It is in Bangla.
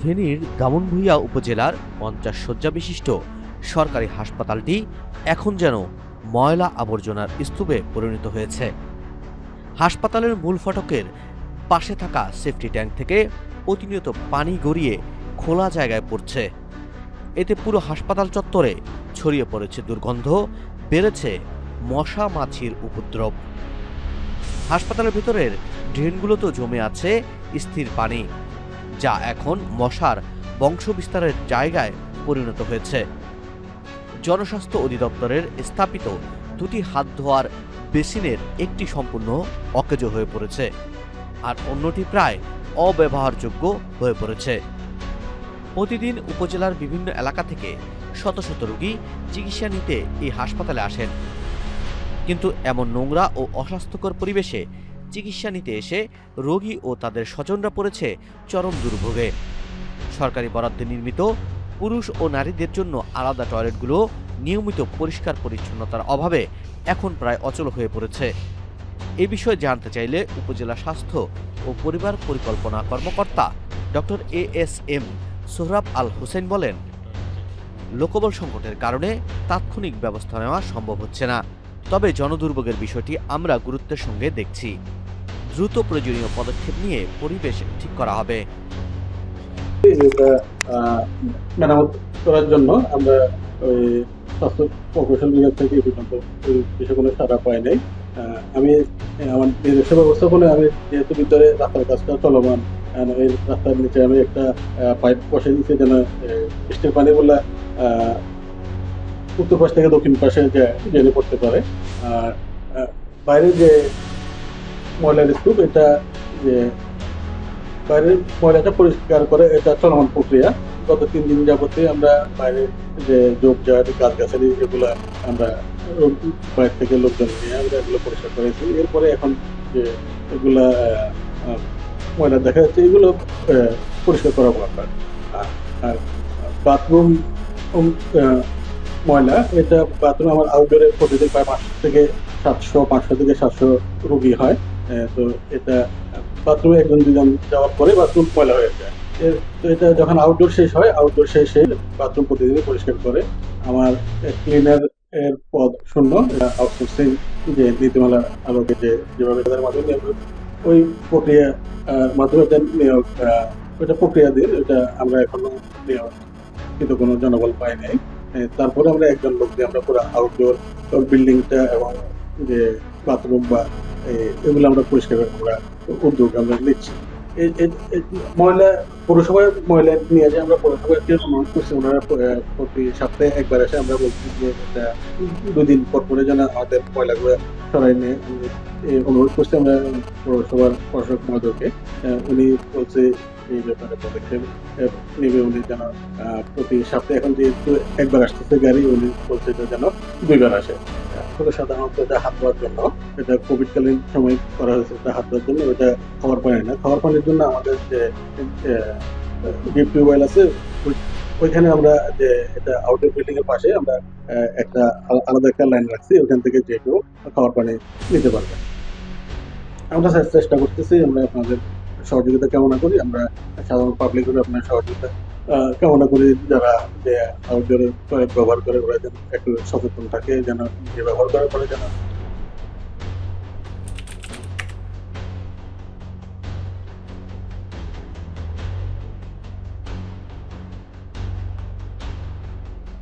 ফেনীর দামনভূঞা উপজেলার পঞ্চাশ শয্যা বিশিষ্ট সরকারি হাসপাতালটি এখন যেন ময়লা আবর্জনার স্তূপে পরিণত হয়েছে। হাসপাতালের মূল ফটকের পাশে থাকা সেফটি ট্যাঙ্ক থেকে প্রতিনিয়ত পানি গড়িয়ে খোলা জায়গায় পড়ছে। এতে পুরো হাসপাতাল চত্বরে ছড়িয়ে পড়েছে দুর্গন্ধ, বেড়েছে মশা মাছির উপদ্রব। হাসপাতালের ভিতরের ড্রেনগুলোতেও জমে আছে স্থির পানি। যা এখন মশার বংশবিস্তারের জায়গায় পরিণত হয়েছে। জনস্বাস্থ্য অধিদপ্তরের স্থাপিত দুটি হাত ধোয়ার বেসিনের একটি সম্পূর্ণ অকেজ হয়ে পড়েছে, আর অন্যটি প্রায় অব্যবহারযোগ্য হয়ে পড়েছে। প্রতিদিন উপজেলার বিভিন্ন এলাকা থেকে শত শত রোগী চিকিৎসা নিতে এই হাসপাতালে আসেন। কিন্তু এমন নোংরা ও অস্বাস্থ্যকর পরিবেশে চিকিৎসা নিতে এসে রোগী ও তাদের স্বজনরা পড়েছে চরম দুর্ভোগে। সরকারি বরাদ্দে নির্মিত পুরুষ ও নারীদের জন্য আলাদা টয়লেটগুলো নিয়মিত পরিষ্কার পরিচ্ছন্নতার অভাবে এখন প্রায় অচল হয়ে পড়েছে। এ বিষয়ে জানতে চাইলে উপজেলা স্বাস্থ্য ও পরিবার পরিকল্পনা কর্মকর্তা doctor A S M Sohrab Al Hossain বলেন, লোকবল সংকটের কারণে তাৎক্ষণিক ব্যবস্থা নেওয়া সম্ভব হচ্ছে না। তবে জনদুর্ভোগের বিষয়টি আমরা গুরুত্বের সঙ্গে দেখছি। দ্রুত প্রয়োজনীয় পদক্ষেপ নিয়ে পরিবেশ ঠিক করা হবে। এটা আহ, মেরামত করার জন্য আমরা ওই স্বাস্থ্য প্রকৌশল বিভাগ থেকে পর্যন্ত কোনো সারা পাই নাই। আমি আমার নিজস্ব ব্যবস্থাপনা আমি যেহেতু ভিতরে রাস্তার কাজটা চলমান এই রাস্তার নিচে আমি একটা পাইপ বসে দিচ্ছি যেন বৃষ্টির পানিগুলা উত্তর পাশ থেকে দক্ষিণ পাশে যে জেনে পড়তে পারে। আর বাইরে যে ময়লার স্তূপ, এটা যে বাইরের ময়লাটা পরিষ্কার করে এটা চলমান প্রক্রিয়া। গত তিন দিন যাবতে আমরা বাইরে যে ঝোপঝাড় গাছ গাছালি এগুলা আমরা বাইরে থেকে লোকজন নিয়ে আমরা এগুলো পরিষ্কার করেছি। এরপরে এখন যে এগুলা ময়লা দেখা যাচ্ছে, এগুলো পরিষ্কার করা দরকার আর- বাথরুম ময়লা, এটা বাথরুম আমার আউটডোরে প্রতিদিন প্রায় পাঁচশো থেকে সাতশো, পাঁচশো থেকে সাতশো রুগী হয়। তো এটা বাথরুমে একজন দুজন যাওয়ার পরে বাথরুম ময়লা হয়ে যায়। তো এটা যখন আউটডোর শেষ হয় আউটডোর শেষে বাথরুম প্রতিদিনই পরিষ্কার করে আমার ক্লিনার এর পদ শূন্য আউটসোর্সিং যে নীতিমালা আলোকে যে যেভাবে তাদের মাধ্যমে ওই প্রক্রিয়া মাধ্যমে এটা নিয়োগ ওইটা প্রক্রিয়া দিয়ে এটা আমরা এখনও নিয়োগ, কিন্তু কোনো জনবল পাই নাই। তারপরে আমরা একজন লোক দিয়ে আমরা পুরো আউটডোর বিল্ডিংটা এবং যে বাথরুম বা এগুলো আমরা পরিষ্কার আমরা উদ্যোগ আমরা নিচ্ছি। ময়লা পৌরসভার ময়লা নিয়ে যে আমরা পৌরসভাকে অনুরোধ করছি, ওনারা প্রতি সপ্তাহে একবার এসে আমরা বলছি যে দুদিন পর পরে যেন আমাদের ময়লাগুলো সরাই নিয়ে অনুরোধ করছি, আমরা পৌরসভার প্রশাসক মহোদয়কে। উনি বলছে এই ব্যাপারে পদক্ষেপ নেবে উনি যেন প্রতি সপ্তাহে এখন যেহেতু একবার আসতেছে গাড়ি, উনি বলছে যে যেন দুইবার আসে। আসলে সাধারণত এটা হাত ধোয়ার জন্য। এটা কোভিডকালীন সময় করা হয়েছে, এটা হাত ধোয়ার জন্য, এটা খাবার পানি না। খাবার পানির জন্য আমাদের যে ডিপ টিউবওয়েল আছে ওইখানে আমরা যে, এটা আউটডোর বিল্ডিং এর পাশে আমরা একটা আলাদা একটা লাইন রাখছি ওখান থেকে যে কেউ খাবার পানি নিতে পারবে। আমরা চেষ্টা করতেছি, আমরা আপনাদের সহযোগিতা কামনা করি, আমরা সাধারণ পাবলিকের আপনার সহযোগিতা কামনা করি যারা যে আউটডোর ব্যবহার করে ওরা যেন একটু সচেতন থাকে, যেন যে ব্যবহার করার পরে যেন